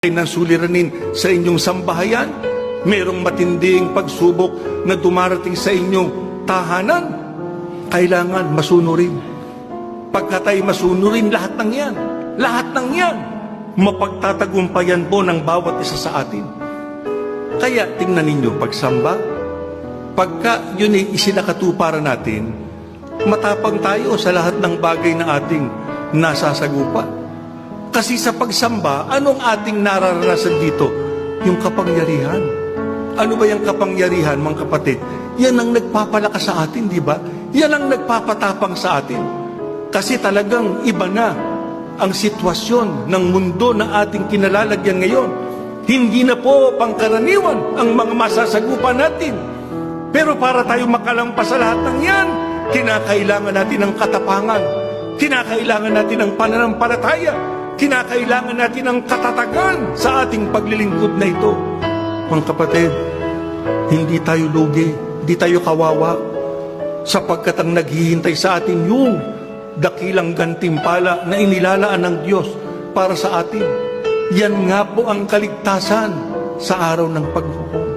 ng suliranin sa inyong sambahayan, merong matinding pagsubok na dumarating sa inyong tahanan, kailangan masunurin. Pagka tayo masunurin, lahat ng yan, lahat ng yan, mapagtatagumpayan po ng bawat isa sa atin. Kaya tingnan ninyo, pagsamba, pagka yun ay isinakatuparan natin, matapang tayo sa lahat ng bagay na ating nasasagupa. Kasi sa pagsamba, anong ating nararanasan dito? Yung kapangyarihan. Ano ba yung kapangyarihan, mga kapatid? Yan ang nagpapalakas sa atin, di ba? Yan ang nagpapatapang sa atin. Kasi talagang iba na ang sitwasyon ng mundo na ating kinalalagyan ngayon. Hindi na po pangkaraniwan ang mga masasagupan natin. Pero para tayo makalampas sa lahat ng yan, kinakailangan natin ng katapangan. Kinakailangan natin ng pananampalataya. Kinakailangan natin ng katatagan sa ating paglilingkod na ito. Mga kapatid, hindi tayo lugi, hindi tayo kawawa, sapagkat ang naghihintay sa atin yung dakilang gantimpala na inilalaan ng Diyos para sa atin. Yan nga po ang kaligtasan sa araw ng paghukom.